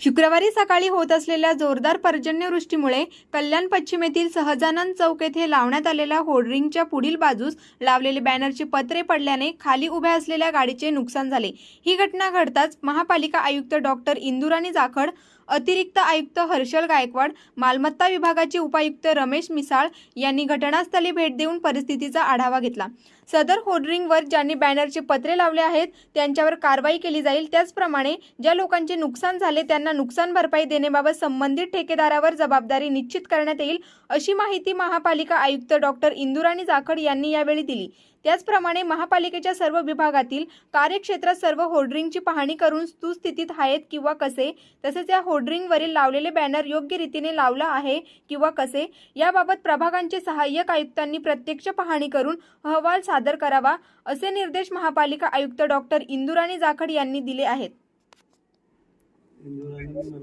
शुक्रवारी सकाळी होत असलेल्या जोरदार पर्जन्यवृष्टीमुळे कल्याण पश्चिम येथील सहजानंद चौक येथे लावण्यात आलेल्या होर्डिंगच्या पुढील बाजूस लावलेले बॅनरचे पत्रे पडल्याने खाली उभ्या असलेल्या गाडीचे नुकसान झाले. ही घटना घडताच महापालिका आयुक्त डॉक्टर इंदुराणी जाखड अतिरिक्त आयुक्त हर्षल गायकवाड मालमत्ता विभागाचे उपायुक्त रमेश मिसाळ यांनी घटनास्थळी भेट देऊन परिस्थितीचा आढावा घेतला. सदर होर्डिंगवर ज्यांनी बॅनरचे पत्रे लावले आहेत त्यांच्यावर कारवाई केली जाईल. त्याचप्रमाणे ज्या लोकांचे नुकसान झाले त्यांना नुकसान भरपाई देण्याबाबत संबंधित ठेकेदारावर जबाबदारी निश्चित करण्यात येईल अशी माहिती महापालिका आयुक्त डॉक्टर इंदुराणी जाखड यांनी यावेळी दिली. त्याचप्रमाणे महापालिकेच्या सर्व विभागातील कार्यक्षेत्रात सर्व होर्डिंगची पाहणी करून सुस्थितीत आहेत किंवा कसे तसेच या बोर्डरिंगवरील लावलेले बॅनर योग्य रीतीने लावला आहे किंवा कसे? याबाबत प्रभागांचे सहाय्यक आयुक्तांनी प्रत्यक्ष पाहणी करून अहवाल सादर करावा असे निर्देश महापालिका आयुक्त डॉक्टर इंदुराणी जाखड यांनी दिले आहेत.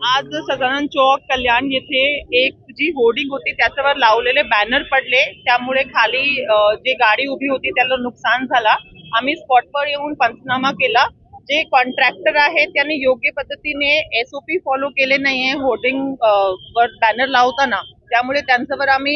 आज सदानंद चौक कल्याण येथे एक जी होर्डिंग होती त्याच्यावर लावलेले बॅनर पडले. त्यामुळे खाली जी गाडी उभी होती त्याला नुकसान झाला. आम्ही स्पॉटवर येऊन पंचनामा केला. जे कॉन्ट्रॅक्टर आहे त्यांनी योग्य पद्धतीने एसओपी फॉलो केले नाहीये होर्डिंग वर बॅनर लावताना. त्यामुळे त्यांच्यावर आम्ही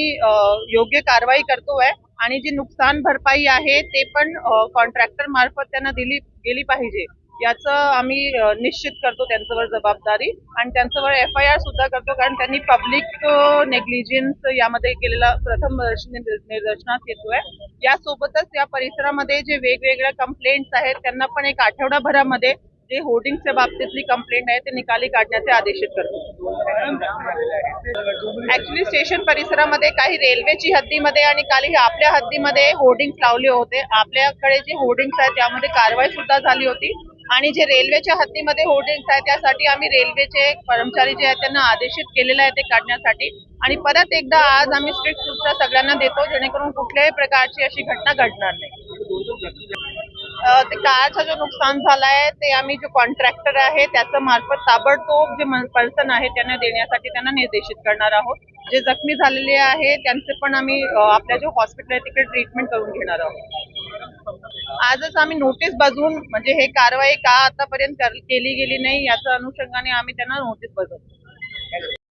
योग्य कारवाई करतोय. आणि जी नुकसान भरपाई आहे ते पण कॉन्ट्रॅक्टर मार्फत त्यांना दिली गेली पाहिजे. याचं आम्ही निश्चित करतो त्यांच्यावर जबाबदारी आणि त्यांच्यावर एफ आय आर सुद्धा करतो कारण त्यांनी पब्लिक नेग्लिजन्स यामध्ये केलेला प्रथम निदर्शनास येतोय. यासोबतच या परिसरामध्ये जे वेगवेगळ्या कंप्लेंट्स आहेत त्यांना पण एक आठवडाभरामध्ये जे होर्डिंगच्या बाबतीतली कंप्लेंट आहे ते निकाली काढण्याचे आदेशित करतो. ऍक्च्युली स्टेशन परिसरामध्ये काही रेल्वेची हद्दीमध्ये आणि काही आपल्या हद्दीमध्ये होर्डिंग्स लावले होते. आपल्याकडे जे होर्डिंग्स आहेत त्यामध्ये कारवाई सुद्धा झाली होती. आणि जे रेल्वेच्या हद्दीमध्ये होर्डिंग्स आहेत त्यासाठी आम्ही रेल्वेचे कर्मचारी जे आहेत त्यांना आदेशित केलेलं आहे ते काढण्यासाठी. आणि परत एकदा आज आम्ही स्ट्रिक्ट सूचना सगळ्यांना देतो जेणेकरून कुठल्याही प्रकारची अशी घटना घडणार नाही. ते कारचा जो नुकसान झालाय ते आम्ही जो कॉन्ट्रॅक्टर आहे त्याचं मार्फत ताबडतोब जे पर्सन आहे त्यांना देण्यासाठी त्यांना निर्देशित करणार आहोत. जे जखमी झालेले आहे त्यांचे पण आम्ही आपल्या जो हॉस्पिटल आहे तिकडे ट्रीटमेंट करून घेणार आहोत. आजच आम्ही नोटीस बजवून म्हणजे हे कारवाई का आतापर्यंत केली गेली नाही याच्या अनुषंगाने आम्ही त्यांना नोटीस बजावतो.